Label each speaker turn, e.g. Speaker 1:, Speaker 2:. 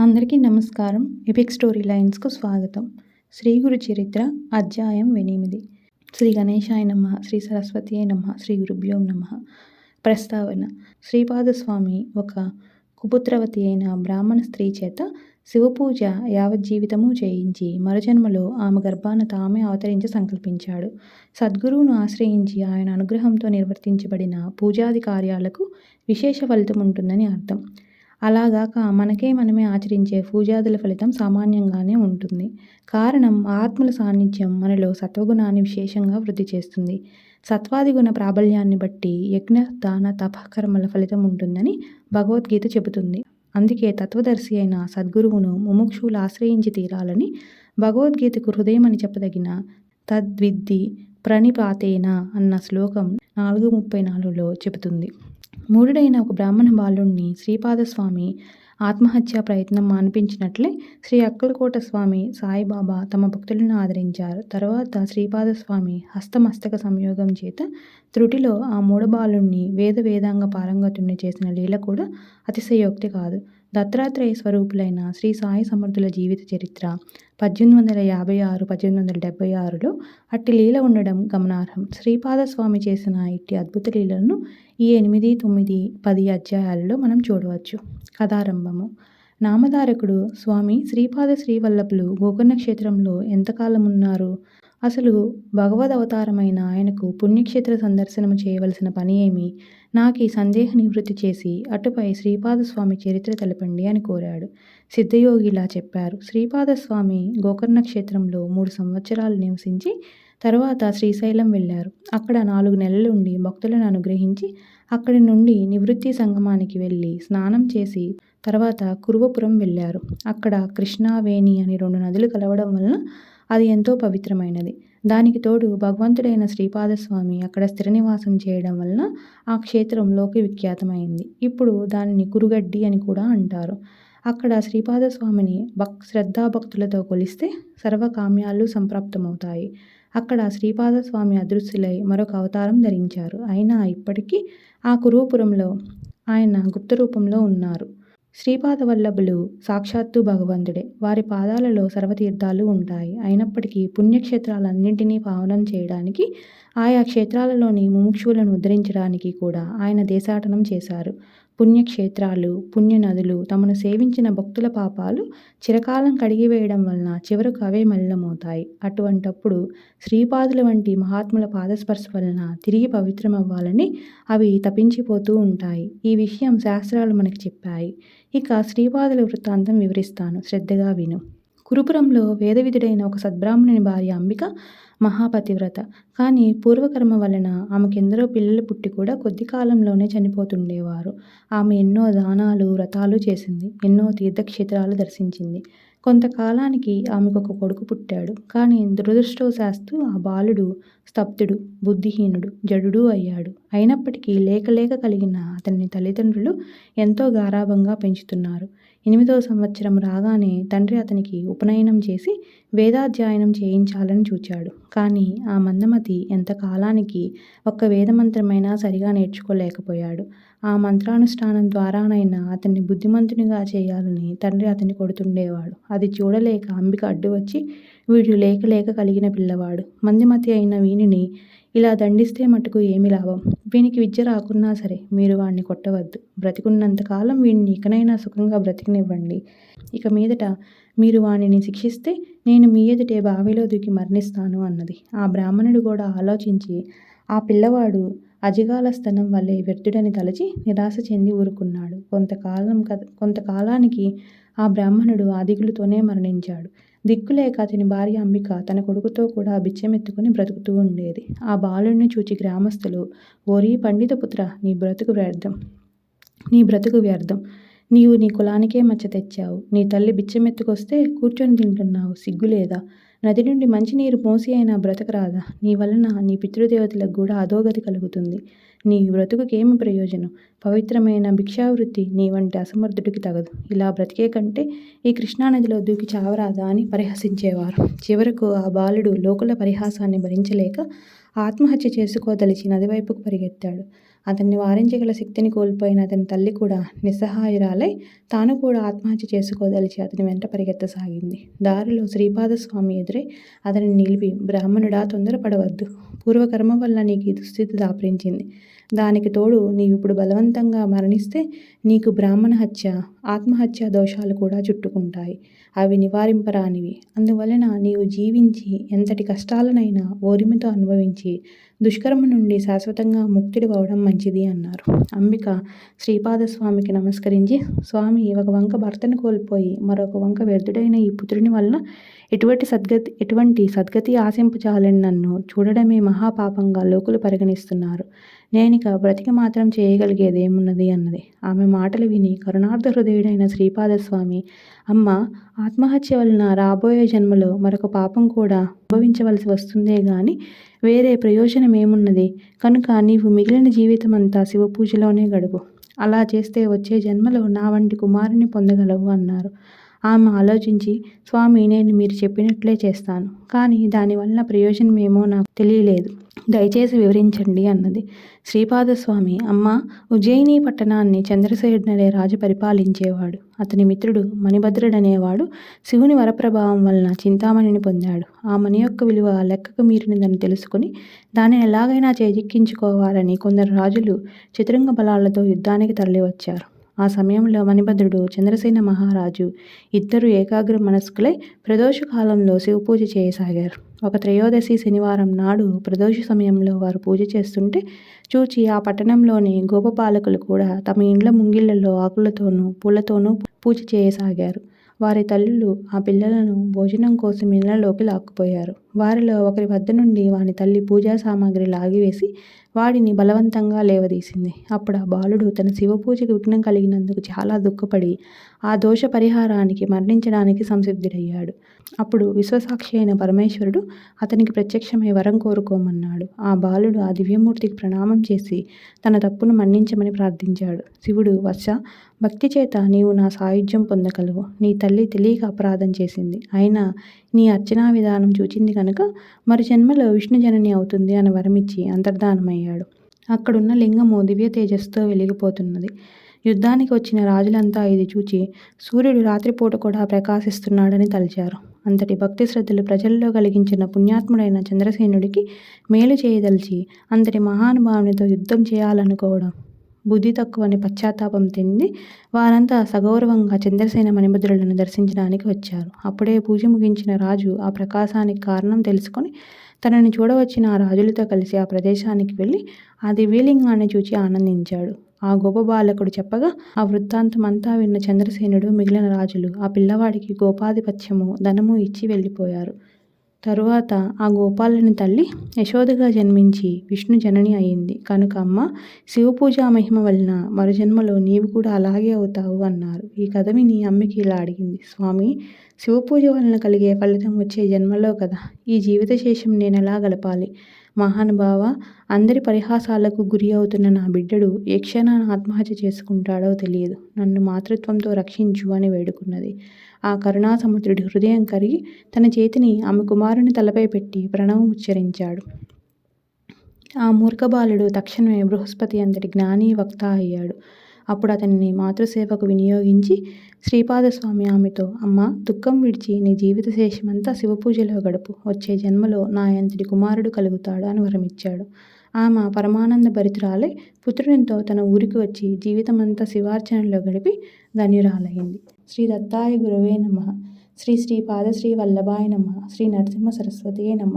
Speaker 1: అందరికీ నమస్కారం. Epic story లైన్స్కు స్వాగతం. శ్రీ గురు చరిత్ర అధ్యాయం ఎనిమిది శ్రీ గణేశాయ నమ శ్రీ సరస్వతి నమ శ్రీ గురుభ్యో నమ. ప్రస్తావన. శ్రీపాదస్వామి ఒక కుపుత్రవతి అయిన బ్రాహ్మణ స్త్రీ చేత శివపూజ యావజ్జీవితము చేయించి మరుజన్మలో ఆమె గర్భాన తామే అవతరించి సంకల్పించాడు. సద్గురువును ఆశ్రయించి ఆయన అనుగ్రహంతో నిర్వర్తించబడిన పూజాది కార్యాలకు విశేష ఫలితం ఉంటుందని అర్థం. అలాగాక మనకే మనమే ఆచరించే పూజాదుల ఫలితం సామాన్యంగానే ఉంటుంది. కారణం ఆత్మల సాన్నిధ్యం మనలో సత్వగుణాన్ని విశేషంగా వృద్ధి చేస్తుంది. సత్వాది గుణ ప్రాబల్యాన్ని బట్టి యజ్ఞ దాన తపకర్మల ఫలితం ఉంటుందని భగవద్గీత చెబుతుంది. అందుకే తత్వదర్శి అయిన సద్గురువును ముముక్షువులు ఆశ్రయించి తీరాలని భగవద్గీతకు హృదయం అని చెప్పదగిన తద్విద్ది ప్రణిపాతేన అన్న శ్లోకం నాలుగు ముప్పై నాలుగులో చెబుతుంది. మూఢుడైన ఒక బ్రాహ్మణ బాలుణ్ణి శ్రీపాదస్వామి ఆత్మహత్యా ప్రయత్నం మానిపించినట్లే శ్రీ అక్కలకోట స్వామి సాయిబాబా తమ భక్తులను ఆదరించారు. తర్వాత శ్రీపాదస్వామి హస్తమస్తక సంయోగం చేత త్రుటిలో ఆ మూడబాలుణ్ణి వేద వేదాంగ పారంగతుణ్ణి చేసిన లీల కూడా అతిశయోక్తి కాదు. దత్తాత్రేయ స్వరూపులైన శ్రీ సాయి సమర్థుల జీవిత చరిత్ర పద్దెనిమిది వందల యాభై ఆరు పద్దెనిమిది వందల డెబ్బై ఆరులో అట్టి లీల ఉండడం గమనార్హం. శ్రీపాదస్వామి చేసిన ఇట్టి అద్భుత లీలను ఈ ఎనిమిది తొమ్మిది పది అధ్యాయాలలో మనం చూడవచ్చు. కథారంభము. నామధారకుడు స్వామి శ్రీపాద శ్రీవల్లభులు గోకర్ణ క్షేత్రంలో ఎంతకాలం ఉన్నారు అసలు భగవద్ అవతారమైన ఆయనకు పుణ్యక్షేత్ర సందర్శనము చేయవలసిన పని ఏమి? నాకు ఈ సందేహ నివృత్తి చేసి అటుపై శ్రీపాదస్వామి చరిత్ర తెలపండి అని కోరాడు. సిద్ధయోగి ఇలా చెప్పారు. శ్రీపాదస్వామి గోకర్ణ క్షేత్రంలో మూడు సంవత్సరాలు నివసించి తర్వాత శ్రీశైలం వెళ్ళారు. అక్కడ నాలుగు నెలలు ఉండి భక్తులను అనుగ్రహించి అక్కడి నుండి నివృత్తి సంగమానికి వెళ్ళి స్నానం చేసి తర్వాత కురువపురం వెళ్ళారు. అక్కడ కృష్ణావేణి అని రెండు నదులు కలవడం వలన అది ఎంతో పవిత్రమైనది. దానికి తోడు భగవంతుడైన శ్రీపాదస్వామి అక్కడ స్థిర నివాసం చేయడం వలన ఆ క్షేత్రంలోకి విఖ్యాతమైంది. ఇప్పుడు దానిని కురుగడ్డి అని కూడా అంటారు. అక్కడ శ్రీపాదస్వామిని భక్ శ్రద్ధాభక్తులతో కొలిస్తే సర్వకామ్యాలు సంప్రాప్తమవుతాయి. అక్కడ శ్రీపాదస్వామి అదృశ్యులై మరొక అవతారం ధరించారు. అయినా ఇప్పటికీ ఆ కురుపురంలో ఆయన గుప్త రూపంలో ఉన్నారు. శ్రీపాద వల్లభులు సాక్షాత్తు భగవంతుడే. వారి పాదాలలో సర్వతీర్థాలు ఉంటాయి. అయినప్పటికీ పుణ్యక్షేత్రాలన్నింటినీ పావనం చేయడానికి ఆయా క్షేత్రాలలోని ముముక్షువులను ఉద్ధరించడానికి కూడా ఆయన దేశాటనం చేశారు. పుణ్యక్షేత్రాలు పుణ్యనదులు తమను సేవించిన భక్తుల పాపాలు చిరకాలం కడిగివేయడం వలన చివరకు అవే మలినమవుతాయి. అటువంటప్పుడు శ్రీపాదుల వంటి మహాత్ముల పాదస్పర్శ వలన తిరిగి పవిత్రమవ్వాలని అవి తపించిపోతూ ఉంటాయి. ఈ విషయం శాస్త్రాలు మనకు చెప్పాయి. ఇక శ్రీపాదుల వృత్తాంతం వివరిస్తాను. శ్రద్ధగా విను. కురుపురంలో వేదవిధుడైన ఒక సద్బ్రాహ్మణుని భార్య అంబిక మహాపతివ్రత. కానీ పూర్వకర్మ వలన ఆమెకెందరో పిల్లలు పుట్టి కూడా కొద్ది కాలంలోనే చనిపోతుండేవారు. ఆమె ఎన్నో దానాలు వ్రతాలు చేసింది ఎన్నో తీర్థక్షేత్రాలు దర్శించింది. కొంతకాలానికి ఆమెకు ఒక కొడుకు పుట్టాడు. కానీ దురదృష్టవశాస్తు ఆ బాలుడు స్తబ్దుడు బుద్ధిహీనుడు జడుడు అయ్యాడు. అయినప్పటికీ లేకలేక కలిగిన అతని తల్లిదండ్రులు ఎంతో గారాభంగా పెంచుతున్నారు. ఎనిమిదో సంవత్సరం రాగానే తండ్రి అతనికి ఉపనయనం చేసి వేదాధ్యయనం చేయించాలని చూచాడు. కానీ ఆ మందమతి ఎంతకాలానికి ఒక్క వేదమంత్రమైనా సరిగా నేర్చుకోలేకపోయాడు. ఆ మంత్రానుష్ఠానం ద్వారానైనా అతన్ని బుద్ధిమంతునిగా చేయాలని తండ్రి అతన్ని కొడుతుండేవాడు. అది చూడలేక అంబిక అడ్డు వచ్చి వీడు లేక లేక కలిగిన పిల్లవాడు. మందిమతి అయిన వీనిని ఇలా దండిస్తే మటుకు ఏమి లాభం? వీనికి విద్య రాకున్నా సరే మీరు వాడిని కొట్టవద్దు. బ్రతికున్నంతకాలం వీడిని ఇకనైనా సుఖంగా బ్రతికినివ్వండి. ఇక మీదట మీరు వాణిని శిక్షిస్తే నేను మీ ఎదుటే బావిలో దూకి మరణిస్తాను అన్నది. ఆ బ్రాహ్మణుడు కూడా ఆలోచించి ఆ పిల్లవాడు అజగాల స్తనం వల్లే వ్యర్థుడని తలచి నిరాశ చెంది ఊరుకున్నాడు. కొంతకాలం కొంతకాలానికి ఆ బ్రాహ్మణుడు ఆ దిగులుతోనే మరణించాడు. దిక్కులేక అతని భార్య అంబిక తన కొడుకుతో కూడా బిచ్చమెత్తుకుని బ్రతుకుతూ ఉండేది. ఆ బాలుడిని చూచి గ్రామస్తులు ఓరీ పండితపుత్ర నీ బ్రతుకు వ్యర్థం నీ బ్రతుకు వ్యర్థం నీవు నీ కులానికే మచ్చ తెచ్చావు. నీ తల్లి బిచ్చమెత్తుకొస్తే కూర్చొని తింటున్నావు. సిగ్గులేదా నది నుండి మంచినీరు మోసి అయినా బ్రతకరాదా? నీ వలన నీ పితృదేవతలకు కూడా అధోగతి కలుగుతుంది. నీ బ్రతుకుకేమి ప్రయోజనం? పవిత్రమైన భిక్షావృత్తి నీ వంటి అసమర్థుడికి తగదు. ఇలా బ్రతికే కంటే ఈ కృష్ణానదిలో దూకి చావరాదా అని పరిహసించేవారు. చివరకు ఆ బాలుడు లోకుల పరిహాసాన్ని భరించలేక ఆత్మహత్య చేసుకోదలిచి నదివైపుకు పరిగెత్తాడు. అతన్ని వారించగల శక్తిని కోల్పోయిన అతని తల్లి కూడా నిస్సహాయురాలై తాను కూడా ఆత్మహత్య చేసుకోదలిచి అతని వెంట పరిగెత్తసాగింది. దారిలో శ్రీపాదస్వామి ఎదురై అతని నిలిపి బ్రాహ్మణుడా తొందరపడవద్దు. పూర్వకర్మ వల్ల నీకు ఈ దుస్థితి దాపరించింది. దానికి తోడు నీవిప్పుడు బలవంతంగా మరణిస్తే నీకు బ్రాహ్మణ హత్య ఆత్మహత్య దోషాలు కూడా చుట్టుకుంటాయి. అవి నివారింపరానివి. అందువలన నీవు జీవించి ఎంతటి కష్టాలనైనా ఓరిమితో అనుభవించి దుష్కర్మ నుండి శాశ్వతంగా ముక్తుడి అవడం మంచిది అన్నారు. అంబిక శ్రీపాదస్వామికి నమస్కరించి స్వామి ఒక వంక భర్తను కోల్పోయి మరొక వంక వ్యర్థుడైన ఈ పుత్రుని వలన ఎటువంటి సద్గతి ఎటువంటి సద్గతి ఆశింపచాలని నన్ను చూడడమే మహాపాపంగా లోకులు పరిగణిస్తున్నారు. నేనిక బ్రతికి మాత్రం చేయగలిగేదేమున్నది అన్నది. ఆమె మాటలు విని కరుణార్థ హృదయుడైన శ్రీపాదస్వామి అమ్మ ఆత్మహత్య వలన రాబోయే జన్మలో మరొక పాపం కూడా అనుభవించవలసి వస్తుందే గాని వేరే ప్రయోజనం ఏమున్నది? కనుక నీవు మిగిలిన జీవితం అంతా శివపూజలోనే గడుపు. అలా చేస్తే వచ్చే జన్మలో నా వంటి కుమారుని పొందగలవు అన్నారు. ఆమె ఆలోచించి స్వామి నేను మీరు చెప్పినట్లే చేస్తాను. కానీ దానివల్ల ప్రయోజనం ఏమో నాకు తెలియలేదు. దయచేసి వివరించండి అన్నది. శ్రీపాదస్వామి అమ్మ ఉజ్జయిని పట్టణాన్ని చంద్రసేనుడనే రాజు పరిపాలించేవాడు. అతని మిత్రుడు మణిభద్రుడనేవాడు శివుని వరప్రభావం వలన చింతామణిని పొందాడు. ఆ మణి యొక్క విలువ లెక్కకు మీరినదని తెలుసుకుని దానిని ఎలాగైనా చేజిక్కించుకోవాలని కొందరు రాజులు చతురంగ బలాలతో యుద్ధానికి తరలివచ్చారు. ఆ సమయంలో మణిభద్రుడు చంద్రసేన మహారాజు ఇద్దరు ఏకాగ్ర మనస్కులై ప్రదోష కాలంలో శివపూజ చేయసాగారు. ఒక త్రయోదశి శనివారం నాడు ప్రదోష సమయంలో వారు పూజ చేస్తుంటే చూచి ఆ పట్టణంలోని గోపపాలకులు కూడా తమ ఇండ్ల ముంగిళ్ళలో ఆకులతోనూ పూలతోనూ పూజ చేయసాగారు. వారి తల్లులు ఆ పిల్లలను భోజనం కోసం ఇళ్ళలోకి లాక్కుపోయారు. వారిలో ఒకరి వద్ద నుండి వాని తల్లి పూజా సామాగ్రి లాగివేసి వాడిని బలవంతంగా లేవదీసింది. అప్పుడు ఆ బాలుడు తన శివపూజకు విఘ్నం కలిగినందుకు చాలా దుఃఖపడి ఆ దోష పరిహారానికి మరణించడానికి సంసిద్ధుడయ్యాడు. అప్పుడు విశ్వసాక్షి అయిన పరమేశ్వరుడు అతనికి ప్రత్యక్షమై వరం కోరుకోమన్నాడు. ఆ బాలుడు ఆ దివ్యమూర్తికి ప్రణామం చేసి తన తప్పును మన్నించమని ప్రార్థించాడు. శివుడు వర్ష భక్తి చేత నీవు నా సాయుధ్యం పొందగలవు. నీ తల్లి తెలియక అపరాధం చేసింది. అయినా నీ అర్చనా విధానం చూచింది కనుక మరి జన్మలో విష్ణు జనని అవుతుంది అని వరమిచ్చి అంతర్ధానమయ్యాడు. అక్కడున్న లింగము దివ్య తేజస్తో వెలిగిపోతున్నది. యుద్ధానికి వచ్చిన రాజులంతా ఇది చూచి సూర్యుడు రాత్రిపూట కూడా ప్రకాశిస్తున్నాడని తలిచారు. అంతటి భక్తి శ్రద్ధలు ప్రజల్లో కలిగించిన పుణ్యాత్ముడైన చంద్రసేనుడికి మేలు చేయదలిచి అంతటి మహానుభావునితో యుద్ధం చేయాలనుకోవడం బుద్ధి తక్కువని పశ్చాత్తాపం తింది. వారంతా సగౌరవంగా చంద్రసేన మణిభద్రులను దర్శించడానికి వచ్చారు. అప్పుడే పూజ ముగించిన రాజు ఆ ప్రకాశానికి కారణం తెలుసుకొని తనని చూడవచ్చిన ఆ రాజులతో కలిసి ఆ ప్రదేశానికి వెళ్ళి ఆ దివ్యలింగాన్ని చూచి ఆనందించాడు. ఆ గోప బాలకుడు చెప్పగా ఆ వృత్తాంతం అంతా విన్న చంద్రసేనుడు మిగిలిన రాజులు ఆ పిల్లవాడికి గోపాధిపత్యము ధనము ఇచ్చి వెళ్ళిపోయారు. తరువాత ఆ గోపాలని తల్లి యశోదగా జన్మించి విష్ణు జనని అయింది. కనుక అమ్మ శివపూజా మహిమ వలన మరు జన్మలో నీవు కూడా అలాగే అవుతావు అన్నారు. ఈ కథ విని అమ్మకి ఇలా అడిగింది. స్వామి శివపూజ వలన కలిగే ఫలితం వచ్చే జన్మలో కదా. ఈ జీవిత శేషం నేను ఎలా గలపాలి? మహానుభావ అందరి పరిహాసాలకు గురి అవుతున్న నా బిడ్డడు ఏ క్షణాన ఆత్మహత్య చేసుకుంటాడో తెలియదు. నన్ను మాతృత్వంతో రక్షించు అని వేడుకున్నది. ఆ కరుణాసముద్రుడి హృదయం కరిగి తన చేతిని ఆమె కుమారుని తలపై పెట్టి ప్రణవం ఉచ్చరించాడు. ఆ మూర్ఖబాలుడు తక్షణమే బృహస్పతి అంతటి జ్ఞాని వక్త అయ్యాడు. అప్పుడు అతనిని మాతృసేవకు వినియోగించి శ్రీపాదస్వామి ఆమెతో అమ్మ దుఃఖం విడిచి నీ జీవిత శేషమంతా శివపూజలో గడుపు. వచ్చే జన్మలో నా అంతటి కుమారుడు కలుగుతాడు అని వరమిచ్చాడు. ఆమె పరమానంద భరితురాలై పుత్రునితో తన ఊరికి వచ్చి జీవితమంతా శివార్చనలో గడిపి ధన్యురాలయ్యింది. శ్రీ దత్తాయ గురవే నమ. శ్రీ శ్రీ పాదశ్రీ వల్లభాయ నమ. శ్రీ నరసింహ సరస్వతియే నమ.